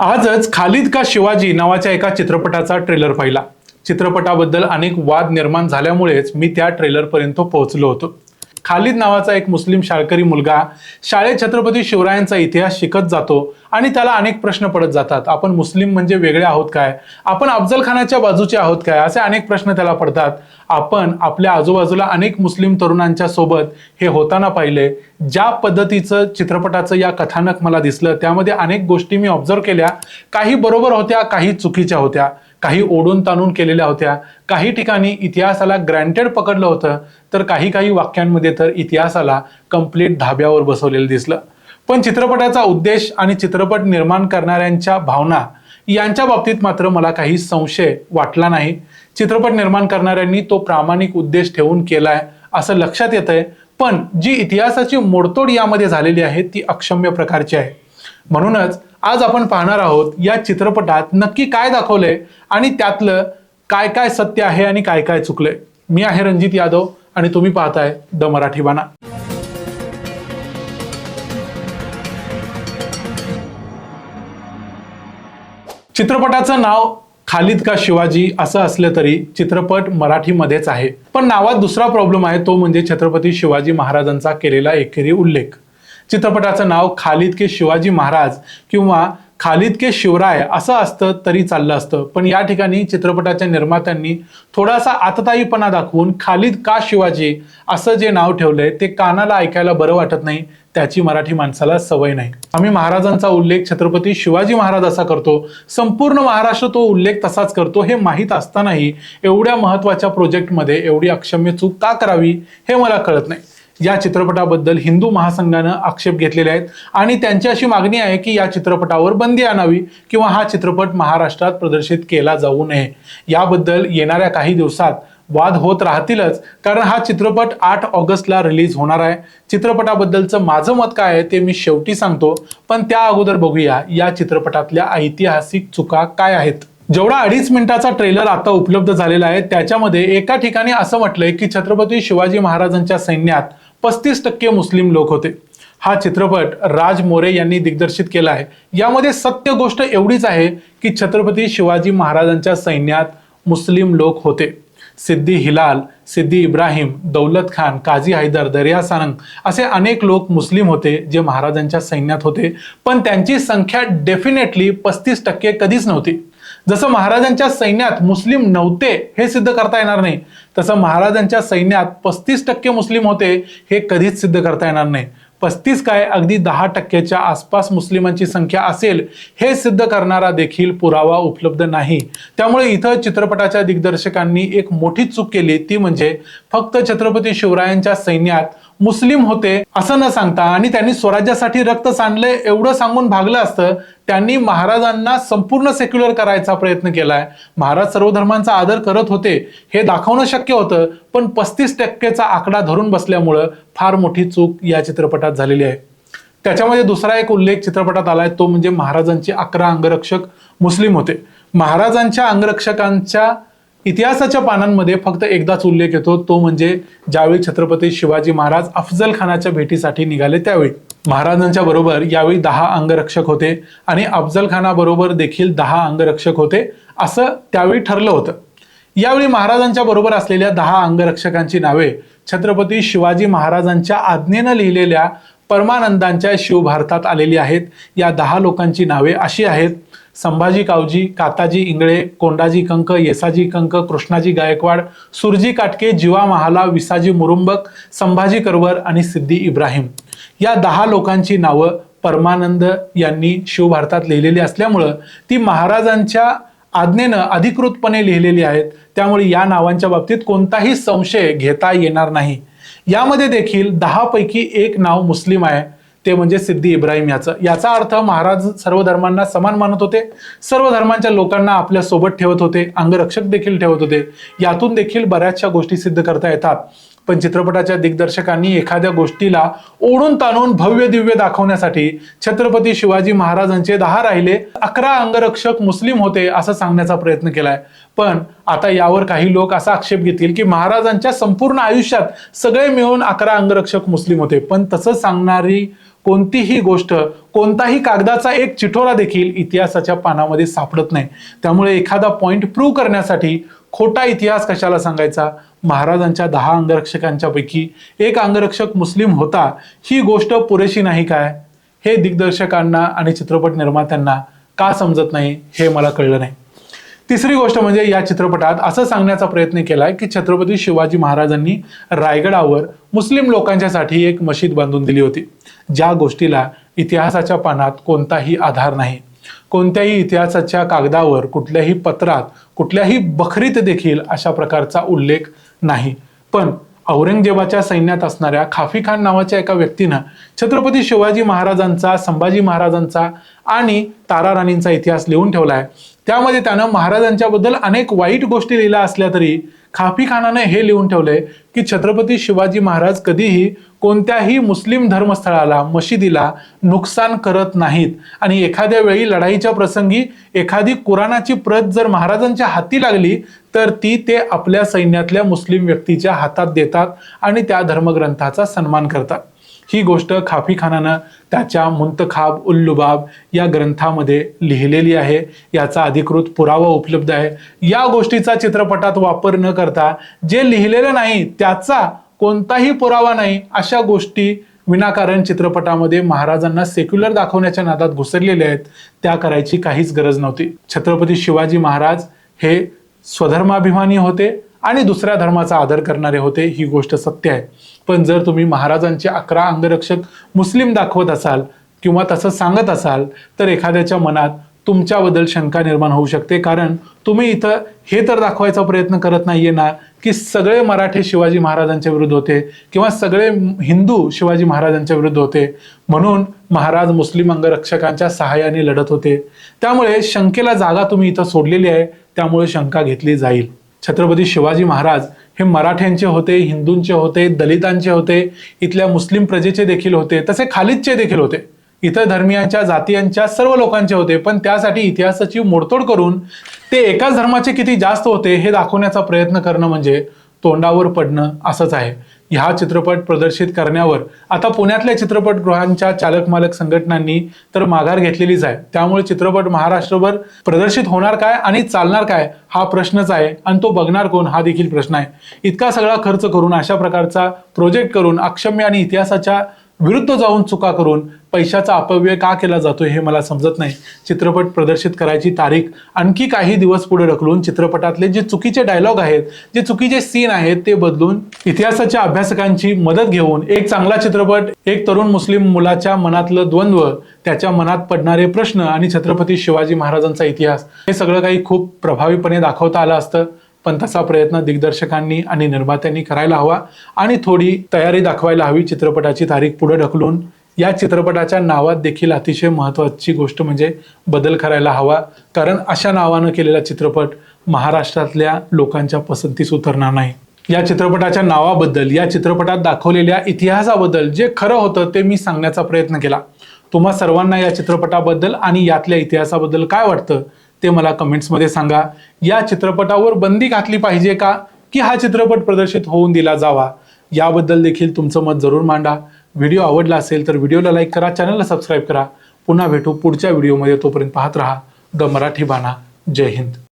आजच खालिद का शिवाजी नावाच्या एका चित्रपटाचा ट्रेलर पाहिला. चित्रपटाबद्दल अनेक वाद निर्माण झाल्यामुळेच मी त्या ट्रेलरपर्यंत पोहोचलो होतो. खालिद नावाचा एक मुस्लिम शाळकरी मुलगा शाळेत छत्रपती शिवरायांचा इतिहास शिकत जातो आणि त्याला अनेक प्रश्न पडत जातात. आपण मुस्लिम म्हणजे वेगळे आहोत काय? आपण अफजल खानाच्या बाजूचे आहोत काय? असे अनेक प्रश्न त्याला पडतात. आपण आपल्या आजूबाजूला अनेक मुस्लिम तरुणांच्या सोबत हे होताना पाहिले. ज्या पद्धतीचं चित्रपटाचं या कथानक मला दिसलं त्यामध्ये अनेक गोष्टी मी ऑब्झर्व केल्या. काही बरोबर होत्या काही चुकीच्या होत्या. काही ओढून ताणून केलेल्या होत्या. काही ठिकाणी इतिहासाला ग्रँटेड पकडलं होतं तर काही काही वाक्यांमध्ये तर इतिहासाला कंप्लीट धाब्यावर बसवलेलं दिसलं. पण चित्रपटाचा उद्देश आणि चित्रपट निर्माण करणाऱ्यांच्या भावना यांच्या बाबतीत मात्र मला काही संशय वाटला नाही. चित्रपट निर्माण करणाऱ्यांनी तो प्रामाणिक उद्देश ठेवून केलाय असं लक्षात येत आहे पण जी इतिहासाची मोडतोड यामध्ये झालेली आहे ती अक्षम्य प्रकारची आहे. म्हणूनच आज आपण पाहणार आहोत या चित्रपटात नक्की काय दाखवलंय आणि त्यातलं काय काय सत्य आहे आणि काय काय चुकलंय. मी आहे रणजित यादव आणि तुम्ही पाहताय द मराठी बाणा. चित्रपटाचं नाव खालिद का शिवाजी असं असलं तरी चित्रपट मराठीमध्येच आहे. पण नावात दुसरा प्रॉब्लेम आहे तो म्हणजे छत्रपती शिवाजी महाराजांचा केलेला एकेरी उल्लेख. चित्रपटाचं नाव खालिद के शिवाजी महाराज किंवा खालिद के शिवराय असं असतं तरी चाललं असतं. पण या ठिकाणी चित्रपटाच्या निर्मात्यांनी थोडासा आतताईपणा दाखवून खालिद का शिवाजी असं जे नाव ठेवलंय ते कानाला ऐकायला बरं वाटत नाही त्याची मराठी माणसाला सवय नाही. आम्ही महाराजांचा उल्लेख छत्रपती शिवाजी महाराज असा करतो संपूर्ण महाराष्ट्र तो उल्लेख तसाच करतो हे माहीत असतानाही एवढ्या महत्त्वाच्या प्रोजेक्टमध्ये एवढी अक्षम्य चूक का करावी हे मला कळत नाही. या चित्रपटाबद्दल हिंदू महासंघानं आक्षेप घेतलेले आहेत. आणि त्यांची अशी मागणी आहे की या चित्रपटावर बंदी आणावी किंवा हा चित्रपट महाराष्ट्रात प्रदर्शित केला जाऊ नये. याबद्दल येणाऱ्या काही दिवसात वाद होत राहतीलच कारण हा चित्रपट आठ ऑगस्टला रिलीज होणार आहे. चित्रपटाबद्दलचं माझं मत काय आहे ते मी शेवटी सांगतो पण त्या अगोदर बघूया या चित्रपटातल्या ऐतिहासिक चुका काय आहेत. जेवढा अडीच मिनिटाचा ट्रेलर आता उपलब्ध झालेला आहे त्याच्यामध्ये एका ठिकाणी असं म्हटलंय की छत्रपती शिवाजी महाराजांच्या सैन्यात पस्तीस टक्के मुस्लिम लोक होते. हा चित्रपट राज मोरे यांनी दिग्दर्शित केला आहे. यामध्ये सत्य गोष्ट एवढीच आहे की छत्रपती शिवाजी महाराजांच्या सैन्यात मुस्लिम लोक होते. सिद्दी हिलाल सिद्दी इब्राहिम दौलत खान काझी हैदर दर्या सारंग असे अनेक लोक मुस्लिम होते जे महाराजांच्या सैन्यात होते. पण त्यांची संख्या डेफिनेटली पस्तीस टक्के कधीच नव्हती. जसं महाराजांच्या सैन्यात मुस्लिम नव्हते हे सिद्ध करता येणार नाही. तसं महाराजांच्या सैन्यात पस्तीस टक्के मुस्लिम होते हे कधीच सिद्ध करता येणार नाही. पस्तीस काय अगदी दहा टक्क्याच्या आसपास मुस्लिमांची संख्या असेल हे सिद्ध करणारा देखील पुरावा उपलब्ध नाही. त्यामुळे इथं चित्रपटाच्या दिग्दर्शकांनी एक मोठी चूक केली ती म्हणजे फक्त छत्रपती शिवरायांच्या सैन्यात मुस्लिम होते असं न सांगता आणि त्यांनी स्वराज्यासाठी रक्त सांडले एवढं सांगून भागलं असतं त्यांनी महाराजांना संपूर्ण सेक्युलर करायचा प्रयत्न केलाय. महाराज सर्व धर्मांचा आदर करत होते हे दाखवणं शक्य होतं पण पस्तीस टक्केचा आकडा धरून बसल्यामुळं फार मोठी चूक या चित्रपटात चित्रपटात झालेली आहे. त्याच्यामध्ये दुसरा एक उल्लेख चित्रपटात आलाय तो म्हणजे महाराजांचे अकरा अंगरक्षक मुस्लिम होते. महाराजांच्या अंगरक्षकांच्या इतिहासाच्या पानांमध्ये फक्त एकदाच उल्लेख येतो तो म्हणजे ज्यावेळी छत्रपती शिवाजी महाराज अफजल खानाच्या भेटीसाठी निघाले त्यावेळी. महाराजांच्या बरोबर यावेळी दहा अंगरक्षक होते आणि अफजल खानाबरोबर देखील दहा अंगरक्षक होते असं त्यावेळी ठरलं होतं. यावेळी महाराजांच्या बरोबर असलेल्या दहा अंगरक्षकांची नावे छत्रपती शिवाजी महाराजांच्या आज्ञेनं लिहिलेल्या परमानंदांच्या शिवभारतात आलेली आहेत. या दहा लोकांची नावे अशी आहेत. संभाजी कावजी काताजी इंगळे कोंडाजी कंक येसाजी कंक कृष्णाजी गायकवाड सुरजी काटके जीवा महाला विसाजी मुरुंबक संभाजी करवर आणि सिद्धी इब्राहिम. या दहा लोकांची नावं परमानंद यांनी शिवभारतात लिहिलेली असल्यामुळं ती महाराजांच्या आज्ञेनं अधिकृतपणे लिहिलेली आहेत. त्यामुळे या नावांच्या बाबतीत कोणताही संशय घेता येणार नाही. यामध्ये देखील दहापैकी एक नाव मुस्लिम आहे. ते म्हणजे सिद्धी इब्राहिम याचं. याचा अर्थ महाराज सर्व धर्मांना समान मानत होते. सर्व धर्मांच्या लोकांना आपल्यासोबत ठेवत होते. अंगरक्षक देखील ठेवत होते. यातून देखील बऱ्याचशा गोष्टी सिद्ध करता येतात. पण चित्रपटाच्या दिग्दर्शकांनी एखाद्या गोष्टीला ओढून ताणून भव्य दिव्य दाखवण्यासाठी छत्रपती शिवाजी महाराजांचे दहा राहिले अकरा अंगरक्षक मुस्लिम होते असं सांगण्याचा प्रयत्न केलाय. पण आता यावर काही लोक असा आक्षेप घेतील की महाराजांच्या संपूर्ण आयुष्यात सगळे मिळून अकरा अंगरक्षक मुस्लिम होते. पण तसं सांगणारी कोणतीही गोष्ट कोणताही कागदाचा एक चिठोरा देखील इतिहासाच्या पानामध्ये सापडत नाही. त्यामुळे एखादा पॉईंट प्रूव्ह करण्यासाठी खोटा इतिहास कशाला सांगायचा? महाराजांच्या दहा अंगरक्षकांच्या पैकी एक अंगरक्षक मुस्लिम होता. ही गोष्ट पुरेशी नाही काय? हे दिग्दर्शकांना आणि चित्रपट निर्मात्यांना का समजत नाही हे मला कळलं नाही. तिसरी गोष्ट म्हणजे या चित्रपटात असं सांगण्याचा प्रयत्न केलाय की छत्रपती शिवाजी महाराजांनी रायगडावर मुस्लिम लोकांच्यासाठी एक मशीद बांधून दिली होती. ज्या गोष्टीला इतिहासाच्या पानात कोणताही आधार नाही. कोणत्याही इतिहासाच्या कागदावर कुठल्याही पत्रात कुठल्याही बखरीत देखील अशा प्रकारचा उल्लेख नाही. पण औरंगजेबाच्या सैन्यात असणाऱ्या खाफी खान नावाच्या एका व्यक्तीनं छत्रपती शिवाजी महाराजांचा संभाजी महाराजांचा आणि तारा राणींचा इतिहास लिहून ठेवला आहे. त्यामध्ये त्यानं महाराजांच्याबद्दल अनेक वाईट गोष्टी लिहिल्या असल्या तरी खाफी खानाने हे लिहून ठेवले की छत्रपती शिवाजी महाराज कधीही कोणत्याही मुस्लिम धर्मस्थळाला मशिदीला नुकसान करत नाहीत. आणि एखाद्या वेळी लढाईच्या प्रसंगी एखादी कुराणाची प्रत जर महाराजांच्या हाती लागली तर ती ते आपल्या सैन्यातल्या मुस्लिम व्यक्तीच्या हातात देतात आणि त्या धर्मग्रंथाचा सन्मान करतात. ही गोष्ट खाफी खानानं त्याच्या मुंतखाब उल्लुबाब या ग्रंथामध्ये लिहिलेली आहे. याचा अधिकृत पुरावा उपलब्ध आहे. या गोष्टीचा चित्रपटात वापर न करता जे लिहिलेलं नाही त्याचा कोणताही पुरावा नाही अशा गोष्टी विनाकारण चित्रपटामध्ये महाराजांना सेक्युलर दाखवण्याच्या नादात घुसरलेल्या आहेत. त्या करायची काहीच गरज नव्हती. छत्रपती शिवाजी महाराज हे स्वधर्माभिमानी होते. आणि दुसऱ्या धर्माचा आदर करणारे होते ही गोष्ट सत्य आहे. पण जर तुम्ही महाराजांचे अकरा अंगरक्षक मुस्लिम दाखवत असाल किंवा तसं सांगत असाल तर एखाद्याच्या मनात तुमच्याबद्दल शंका निर्माण होऊ शकते. कारण तुम्ही इथं हे तर दाखवायचा प्रयत्न करत नाहीये ना की सगळे मराठे शिवाजी महाराजांच्या विरुद्ध होते किंवा सगळे हिंदू शिवाजी महाराजांच्या विरुद्ध होते. म्हणून महाराज मुस्लिम अंगरक्षकांच्या सहाय्याने लढत होते. त्यामुळे शंकेला जागा तुम्ही इथं सोडलेली आहे त्यामुळे शंका घेतली जाईल. छत्रपती शिवाजी महाराज हे मराठ्यांचे होते हिंदूंचे होते दलितांचे होते इथल्या मुस्लिम प्रजेचे देखील होते तसे खालिदचे देखील होते. इतर धर्मियांच्या जातीयांच्या सर्व लोकांचे होते पण त्यासाठी इतिहासाची मोडतोड करून ते एकाच धर्माचे किती जास्त होते हे दाखवण्याचा प्रयत्न करणं म्हणजे तोंडावर पडणं असंच आहे. ह्या चित्रपट प्रदर्शित करण्यावर आता पुण्यातल्या चित्रपटगृहांच्या चालक मालक संघटनांनी तर माघार घेतलेलीच आहे. त्यामुळे चित्रपट महाराष्ट्रभर प्रदर्शित होणार काय आणि चालणार काय हा प्रश्नच आहे आणि तो बघणार कोण हा देखील प्रश्न आहे. इतका सगळा खर्च करून अशा प्रकारचा प्रोजेक्ट करून अक्षम्य आणि इतिहासाच्या विरुद्ध जाऊन चुका करून पैशाचा अपव्यय का केला जातो हे मला समजत नाही. चित्रपट प्रदर्शित करायची तारीख आणखी काही दिवस पुढे ढकलून चित्रपटातले जे चुकीचे डायलॉग आहेत जे चुकीचे सीन आहेत ते बदलून इतिहासाच्या अभ्यासकांची मदत घेऊन एक चांगला चित्रपट एक तरुण मुस्लिम मुलाच्या मनातलं द्वंद्व त्याच्या मनात पडणारे प्रश्न आणि छत्रपती शिवाजी महाराजांचा इतिहास हे सगळं काही खूप प्रभावीपणे दाखवता आलं असतं. पण तसा प्रयत्न दिग्दर्शकांनी आणि निर्मात्यांनी करायला हवा आणि थोडी तयारी दाखवायला हवी चित्रपटाची तारीख पुढे ढकलून. या चित्रपटाच्या नावात देखील अतिशय महत्त्वाची गोष्ट म्हणजे बदल करायला हवा. कारण अशा नावानं केलेला चित्रपट महाराष्ट्रातल्या लोकांच्या पसंतीस उतरणार नाही. या चित्रपटाच्या नावाबद्दल या चित्रपटात दाखवलेल्या इतिहासाबद्दल जे खरं होतं ते मी सांगण्याचा प्रयत्न केला. तुम्हा सर्वांना या चित्रपटाबद्दल आणि यातल्या इतिहासाबद्दल काय वाटतं? ते मला कमेंट्समध्ये सांगा. या चित्रपटावर बंदी घातली पाहिजे का? की हा चित्रपट प्रदर्शित होऊन दिला जावा? याबद्दल देखील तुमचं मत जरूर मांडा. व्हिडिओ आवडला असेल तर व्हिडिओला लाईक करा चॅनलला सबस्क्राईब करा. पुन्हा भेटू पुढच्या व्हिडिओमध्ये. तोपर्यंत पाहत राहा. द मराठी बाणा. जय हिंद.